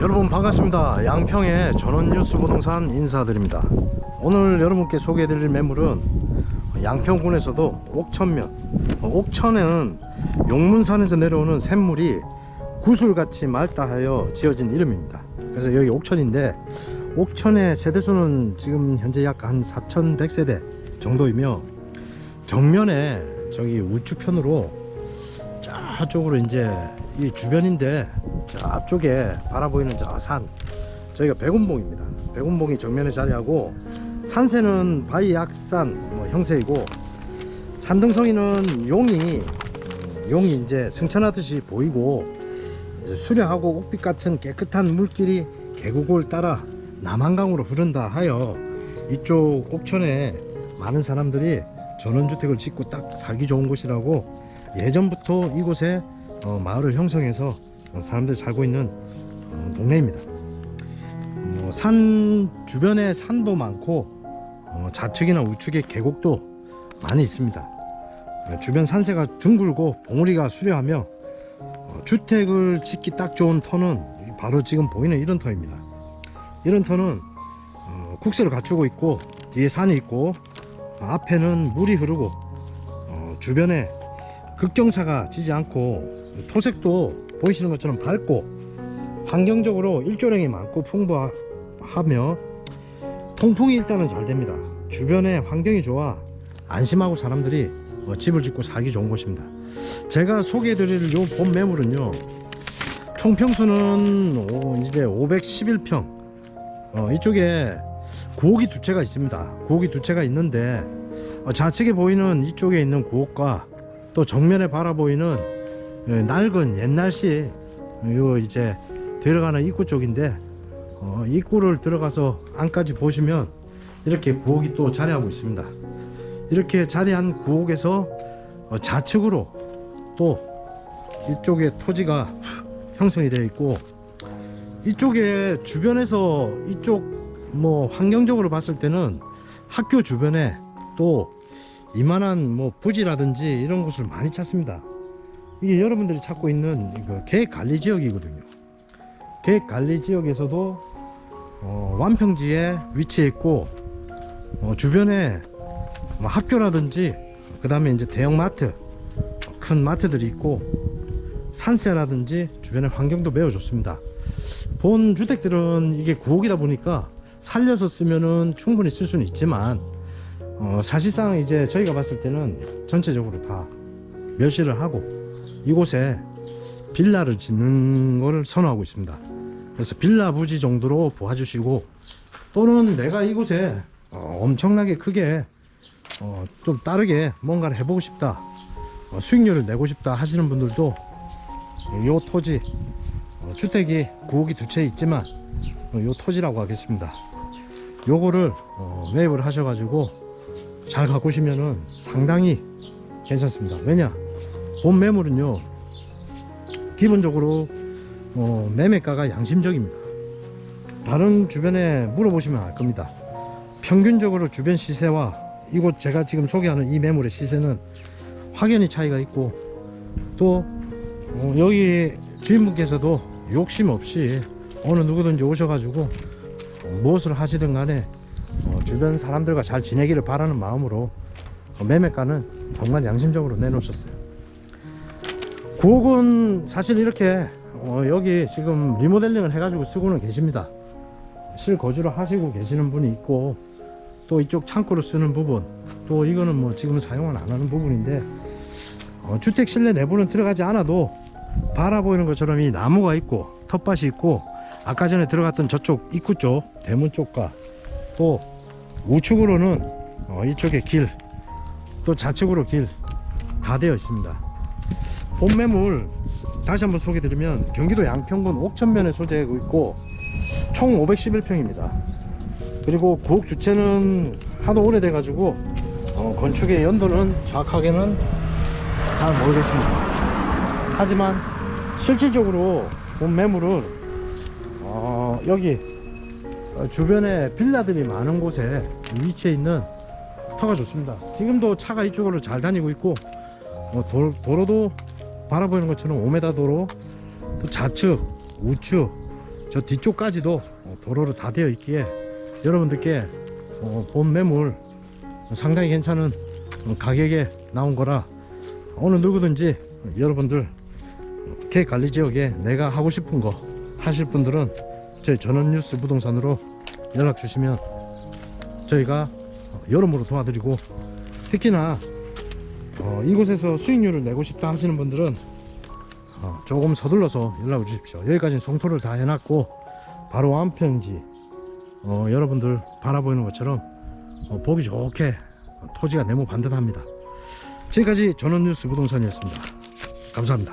여러분 반갑습니다. 양평의 전원뉴스 부동산 인사드립니다. 오늘 여러분께 소개해드릴 매물은 양평군에서도 옥천면. 어, 옥천은 용문산에서 내려오는 샘물이 구슬같이 맑다하여 지어진 이름입니다. 그래서 여기 옥천인데 옥천의 세대수는 지금 현재 약 한 4,100세대 정도이며 정면에 저기 우측편으로 저쪽으로 이제 이 주변인데 저 앞쪽에 바라보이는 저 산 저희가 백운봉입니다. 백운봉이 정면에 자리하고 산세는 바이악산 뭐 형세이고 산등성이는 용이 음, 용이 이제 승천하듯이 보이고 수려하고 옥빛 같은 깨끗한 물길이 계곡을 따라 남한강으로 흐른다 하여 이쪽 옥천에 많은 사람들이 전원주택을 짓고 딱 살기 좋은 곳이라고 예전부터 이곳에 어, 마을을 형성해서 어, 사람들이 살고 있는 어, 동네입니다. 뭐, 산 주변에 산도 많고 어, 좌측이나 우측에 계곡도 많이 있습니다. 어, 주변 산세가 둥글고 봉우리가 수려하며 어, 주택을 짓기 딱 좋은 터는 바로 지금 보이는 이런 터입니다. 이런 터는 어, 국세를 갖추고 있고 뒤에 산이 있고 어, 앞에는 물이 흐르고 어, 주변에 극경사가 지지 않고 토색도 보이시는 것처럼 밝고 환경적으로 일조량이 많고 풍부하며 통풍이 일단은 잘 됩니다. 주변에 환경이 좋아 안심하고 사람들이 어, 집을 짓고 살기 좋은 곳입니다. 제가 소개해 드릴 요 본 매물은요. 총 평수는 오- 이제 511평. 어, 이쪽에 구옥이 두 채가 있습니다. 구옥이 두 채가 있는데 어, 좌측에 보이는 이쪽에 있는 구옥과 또 정면에 바라보이는 예, 낡은 옛날식 요 이제 들어가는 입구 쪽인데 어, 입구를 들어가서 안까지 보시면 이렇게 구옥이 또 자리하고 있습니다. 이렇게 자리한 구옥에서 어, 좌측으로 또 이쪽에 토지가 형성이 되어 있고 이쪽에 주변에서 이쪽 뭐 환경적으로 봤을 때는 학교 주변에 또 이만한 뭐 부지라든지 이런 곳을 많이 찾습니다. 이게 여러분들이 찾고 있는 이거 계획 관리 지역이거든요. 계획 관리 지역에서도 어, 완평지에 위치해 있고 어, 주변에 뭐 학교라든지 그 다음에 이제 대형 마트 큰 마트들이 있고 산세라든지 주변의 환경도 매우 좋습니다. 본 주택들은 이게 구옥이다 보니까 살려서 쓰면은 충분히 쓸 수는 있지만 어, 사실상 이제 저희가 봤을 때는 전체적으로 다 멸시를 하고 이곳에 빌라를 짓는 것을 선호하고 있습니다. 그래서 빌라 부지 정도로 보아주시고 또는 내가 이곳에 어, 엄청나게 크게 어, 좀 다르게 뭔가를 해보고 싶다 어, 수익률을 내고 싶다 하시는 분들도 요 토지 어, 주택이 구옥이 두 채 있지만 어, 요 토지라고 하겠습니다. 요거를 어, 매입을 하셔가지고 잘 가꾸시면은 상당히 괜찮습니다. 왜냐? 본 매물은요, 기본적으로 어, 매매가가 양심적입니다. 다른 주변에 물어보시면 알 겁니다. 평균적으로 주변 시세와 이곳 제가 지금 소개하는 이 매물의 시세는 확연히 차이가 있고 또 어, 여기 주인분께서도 욕심 없이 어느 누구든지 오셔가지고 어, 무엇을 하시든 간에 어, 주변 사람들과 잘 지내기를 바라는 마음으로 어, 매매가는 정말 양심적으로 내놓으셨어요. 구옥은 사실 이렇게 어, 여기 지금 리모델링을 해가지고 쓰고는 계십니다. 실거주를 하시고 계시는 분이 있고 또 이쪽 창고로 쓰는 부분 또 이거는 뭐 지금 사용을 안 하는 부분인데 어, 주택 실내 내부는 들어가지 않아도 바라보이는 것처럼 이 나무가 있고 텃밭이 있고 아까 전에 들어갔던 저쪽 입구 쪽 대문 쪽과 또 우측으로는 어, 이쪽에 길 또 좌측으로 길 다 되어 있습니다 본 매물 다시 한번 소개 드리면 경기도 양평군 옥천면에 소재하고 있고 총 511평입니다 그리고 구옥 주체는 하도 오래돼 가지고 어, 건축의 연도는 정확하게는 잘 모르겠습니다 하지만 실질적으로 본 매물은 어, 여기 어, 주변에 빌라들이 많은 곳에 위치해 있는 터가 좋습니다. 지금도 차가 이쪽으로 잘 다니고 있고 어, 도, 도로도 바라보는 것처럼 5m 도로 또 좌측 우측 저 뒤쪽까지도 어, 도로로 다 되어 있기에 여러분들께 어, 본 매물 상당히 괜찮은 어, 가격에 나온 거라 어느 누구든지 여러분들 계획 관리 지역에 내가 하고 싶은 거 하실 분들은 저희 전원뉴스 부동산으로 연락 주시면 저희가 어, 여러모로 도와드리고 특히나 어, 이곳에서 수익률을 내고 싶다 하시는 분들은 어, 조금 서둘러서 연락을 주십시오. 여기까지 송토를 다 해놨고 바로 안평지 어, 여러분들 바라보이는 것처럼 어, 보기 좋게 토지가 네모 반듯합니다. 지금까지 전원뉴스 부동산이었습니다. 감사합니다.